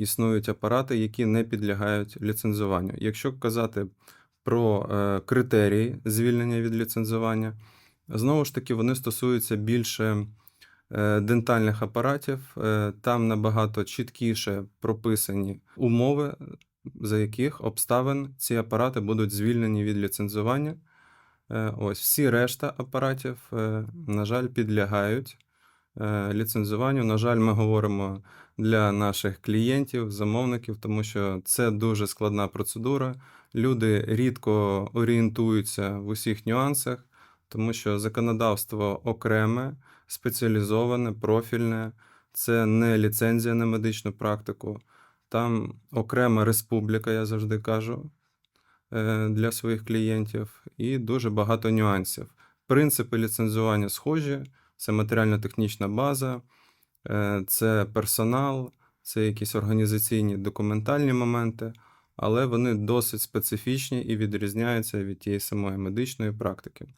існують апарати, які не підлягають ліцензуванню. Якщо казати про е, критерії звільнення від ліцензування, знову ж таки, вони стосуються більше е, дентальних апаратів. Е, Там набагато чіткіше прописані умови, за яких обставин ці апарати будуть звільнені від ліцензування. Ось всі решта апаратів, на жаль, підлягають ліцензуванню. На жаль, ми говоримо для наших клієнтів, замовників, тому що це дуже складна процедура. Люди рідко орієнтуються в усіх нюансах, тому що законодавство окреме, спеціалізоване, профільне, це не ліцензія на медичну практику. Там окрема республіка, я завжди кажу, е, для своїх клієнтів, і дуже багато нюансів. Принципи ліцензування схожі: це матеріально-технічна база, е, це персонал, це якісь організаційні документальні моменти, але вони досить специфічні і відрізняються від тієї самої медичної практики.